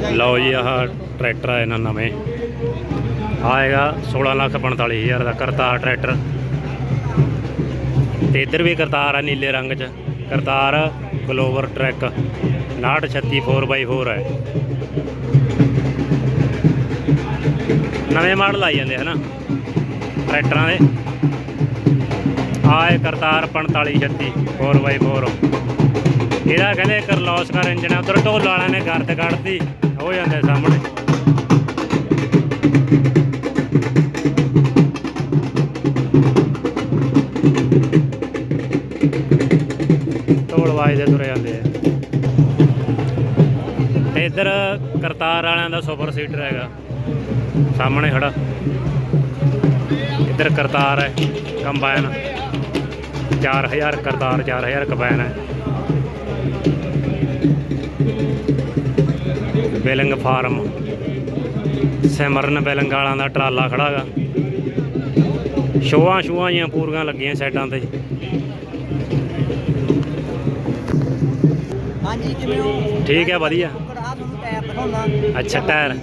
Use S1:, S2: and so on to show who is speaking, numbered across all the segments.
S1: ਲਓ ਜੀ, ਆਹ ਟਰੈਕਟਰ ਆਏ ਨਾ ਨਵੇਂ। ਆਏਗਾ 16 ਲੱਖ 45 ਹਜ਼ਾਰ ਦਾ ਕਰਤਾਰ ਟਰੈਕਟਰ। ਤੇ ਇੱਧਰ ਵੀ ਕਰਤਾਰ ਆ ਨੀਲੇ ਰੰਗ 'ਚ। ਕਰਤਾਰ ਗਲੋਬਰ ਟਰੈਕ 936 4x4 ਹੈ। ਨਵੇਂ ਮਾਡਲ ਆਈ ਜਾਂਦੇ ਹਨਾ, ਟਰੈਕਟਰਾਂ ਦੇ। ਆਏ ਕਰਤਾਰ 4536 4x4 ਇਹਦਾ ਕਹਿੰਦੇ ਕਰਲੋਸਕਰ ਇੰਜਨ ਉਧਰ ਢੋਲ ਵਾਲਿਆਂ ਨੇ ਗਰਦ ਕੱਢਤੀ, ਹੋ ਜਾਂਦੇ ਸਾਹਮਣੇ। ਢੋਲ ਵਾਜਦੇ ਤੁਰੇ ਜਾਂਦੇ ਆ। ਤੇ ਇੱਧਰ ਕਰਤਾਰ ਵਾਲਿਆਂ ਦਾ ਸੁਪਰ ਸੀਟਰ ਹੈਗਾ, ਸਾਹਮਣੇ ਖੜਾ। ਇੱਧਰ ਕਰਤਾਰ ਹੈ, ਕੰਬਾਈਨ। 4000 ਕਰਤਾਰ 4000 ਕੰਬਾਈਨ ਹੈ। ਬੇਲੰਗ ਫਾਰਮ। ਸਿਮਰਨ ਬੇਲੰਗ ਵਾਲਾਂ ਦਾ ਟਰਾਲਾ ਖੜਾ ਹੈਗਾ ਸ਼ੋਆਂ ਸ਼ੋਆਂ ਜੀਆਂ ਪੂਰੀਆਂ ਲੱਗੀਆਂ ਸਾਈਡਾਂ ਤੇ।
S2: ਹਾਂਜੀ ਕਿਵੇਂ ਹੋ?
S1: ਠੀਕ ਹੈ ਵਧੀਆ।
S2: ਕੁੱਕੜ ਆ ਤੁਹਾਨੂੰ ਟਾਇਰ ਦਿਖਾਉਣਾ
S1: ਅੱਛਾ, ਟਾਇਰ।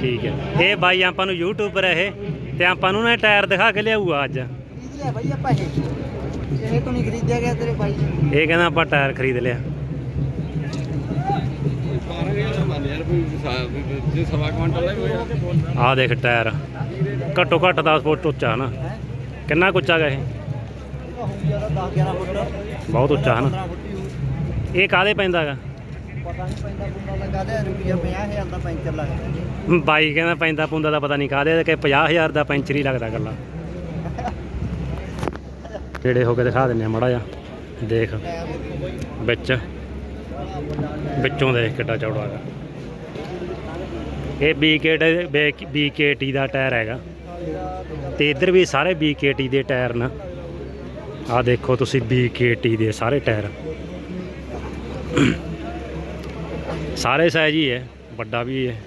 S1: ਠੀਕ ਹੈ। ਇਹ ਬਾਈ ਆਪਾਂ ਨੂੰ ਯੂਟਿਊਬਰ ਹੈ ਇਹ। ਤੇ ਆਪਾਂ ਨੂੰ ਨਾ ਟਾਇਰ ਦਿਖਾ ਕੇ ਲਿਆਊਗਾ ਅੱਜ।
S2: ਖਰੀਦ ਲਿਆ ਬਾਈ ਆਪਾਂ ਇਹ। ਇਹ ਤੋਂ ਨਹੀਂ ਖਰੀਦਿਆ ਗਿਆ ਤੇਰੇ ਬਾਈ
S1: ਇਹ ਕਹਿੰਦਾ ਆਪਾਂ ਟਾਇਰ ਖਰੀਦ ਲਿਆ।
S3: ਜੇ ਸਵਾ ਕੁਆਂਟਲ ਦਾ ਹੋਇਆ
S1: ਆਹ ਦੇਖ ਟਾਇਰ। ਘੱਟੋ ਘੱਟ 10 ਫੁੱਟ ਉੱਚਾ ਨਾ। ਕਿੰਨਾ ਕੁ ਉੱਚਾ ਗਾ ਇਹ?
S2: ਇਹਦਾ 10 11 ਫੁੱਟ
S1: ਬਹੁਤ ਉੱਚਾ ਹਨਾ ਇਹ ਕਾਦੇ ਪੈਂਦਾਗਾ
S2: ਪਤਾ ਨਹੀਂ ਪੈਂਦਾ ਪੁੰਦਾ ਲਗਾ ਦੇ ਰੁਪਿਆ 50000 ਦਾ ਪੈਂਚਰ ਲੱਗਦਾ
S1: ਬਾਈ ਕਹਿੰਦਾ ਪੈਂਦਾ ਪੁੰਦਾ ਦਾ ਪਤਾ ਨਹੀਂ ਕਾਦੇ ਕਿ 50000 ਦਾ ਪੈਂਚਰ ਹੀ ਲੱਗਦਾ ਗੱਲਾਂ। ਜਿਹੜੇ ਹੋ ਕੇ ਦਿਖਾ ਦਿੰਨੇ ਆ ਮੜਾ ਜਾ ਦੇਖ। ਵਿੱਚ। ਵਿੱਚੋਂ ਦੇਖ ਕਿੱਡਾ ਚੌੜਾ ਹੈਗਾ। ਇਹ BKT BKT ਦਾ ਟਾਇਰ ਹੈਗਾ। ਤੇ ਇੱਧਰ ਵੀ ਸਾਰੇ BKT ਦੇ ਟਾਇਰ ਨੇ। ਆ ਦੇਖੋ ਤੁਸੀਂ BKT ਦੇ ਸਾਰੇ ਟਾਇਰ। ਸਾਰੇ ਸਾਈਜ਼ ਹੀ ਹੈ। ਵੱਡਾ ਵੀ ਹੈ।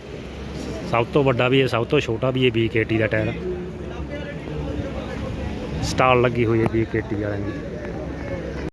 S1: ਸਭ ਤੋਂ ਵੱਡਾ ਵੀ ਹੈ, ਸਭ ਤੋਂ ਛੋਟਾ ਵੀ ਹੈ BKT ਦਾ ਟਾਇਰ। ਸਟਾਲ ਲੱਗੀ ਹੋਈ ਹੈ BKT ਵਾਲਿਆਂ ਦੀ।